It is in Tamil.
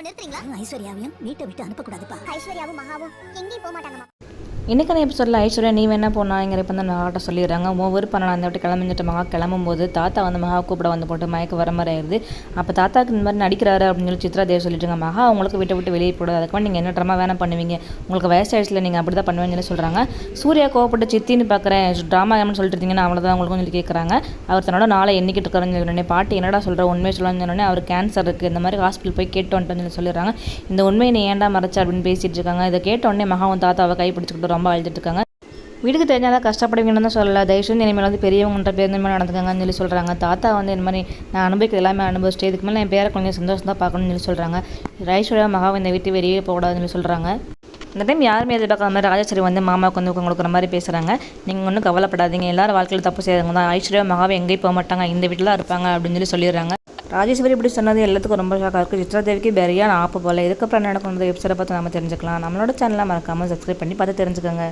நிறுத்துறீங்களா? ஐஸ்வர்யாவையும் வீட்டை விட்டு அனுப்பக்கூடாதுப்பா. ஐஸ்வர்யாவும் மகாவும் எங்கேயும் போக மாட்டாங்கம்மா. இன்றைக்கான எபிசோடில் ஐஸ்வர்யா நீ வேணா போனாங்கிற இப்போ வந்து மகாட்ட சொல்லிடுறாங்க. ஒவ்வொரு பண்ண அந்த விட்டு கிளம்பிட்டு மகா கிளம்பும்போது தாத்தா வந்து மகா கூப்பிட வந்து போட்டு மயக்க வர மாதிரி ஆயிடுது அப்போ தாத்தாக்கு இந்த மாதிரி நடிக்கிறாரு அப்படின்னு சொல்லி சித்ரா தேவ் சொல்லிட்டுருங்க மகா உங்களுக்கு விட்டு விட்டு வெளியே போடாது அதுக்கு நீங்கள் என்ன ட்ரமா வேணா பண்ணுவீங்க. உங்களுக்கு வயசாயிடுச்சில் நீங்கள் அப்படி தான் பண்ணுவேன்னு சொல்லி சொல்கிறாங்க சூர்யா கோவப்பட்டு சித்தின்னு பார்க்குறேன் ட்ராமா ஏன்னு சொல்லிட்டு இருந்தீங்கன்னா அவ்வளோதான் உங்களுக்கு சொல்லி கேட்குறாங்க அவர் தன்னோட நாளை எண்ணிக்கிட்டு இருக்காருன்னு சொன்னோடனே பாட்டி என்னடா சொல்கிற உண்மையை சொல்லலாம்னு சொன்னோடனே அவர் கேன்சர் இருக்குது இந்த மாதிரி ஹாஸ்பிட்டல் போய் கேட்டு வந்துட்டோன்னு சொல்லி சொல்லிடுறாங்க. இந்த உண்மையை நீ ஏன்டா மறைச்சா? அப்படின்னு பேசிகிட்டு இருக்காங்க. இதை கேட்ட உடனே மகாவும் தாத்தாவை கை பிடிச்சிக்கிட்டு ரொம்ப அழுதுட்டு இருக்காங்க வீட்டுக்கு தெரிஞ்சாதான் கஷ்டப்படுவீங்கன்னு தான் சொல்லல. தயவுசெய்து இனிமேல் வந்து பெரியவங்கள்ட்ட பேர் இந்த மாதிரி சொல்லி சொல்கிறாங்க தாத்தா வந்து இந்த மாதிரி நான் அனுபவிக்கிறது எல்லாமே அனுபவிச்சிட்டு இதுக்கு மேலே என் பேரை கொஞ்சம் சந்தோஷம் தான் பார்க்கணும்னு சொல்லி சொல்கிறாங்க ஐஸ்வர்யா மகாவை இந்த வீட்டு வெளியே போகக்கூடாதுன்னு சொல்லி சொல்கிறாங்க இந்த டைம் யாருமே எதிர்பார்க்காத மாதிரி ராஜேஸ்வரி வந்து மாமாவுக்கு வந்து கொடுக்குற மாதிரி பேசுகிறாங்க நீங்கள் ஒன்றும் கவலைப்படாதீங்க. எல்லாரும் வாழ்க்கையில் தப்பு செய்யறவங்க தான். ஐஸ்வர்யா மகாவை எங்கேயும் போக மாட்டாங்க. இந்த வீட்டில் தான் இருப்பாங்க அப்படின்னு சொல்லி சொல்லிடுறாங்க. ராஜேஸ்வரி இப்படி சொன்னது எல்லாத்துக்கும் ரொம்ப ஷாக்காக இருக்குது சித்ரா தேவிக்கு பெரியான ஆப்பு போல். இதுக்கப்புறம் என்ன நடக்கும் எபிசோட பார்த்து நம்ம தெரிஞ்சுக்கலாம். நம்மளோட சேனலை மறக்காமல் சப்ஸ்கிரைப் பண்ணி பார்த்து தெரிஞ்சுக்கோங்க.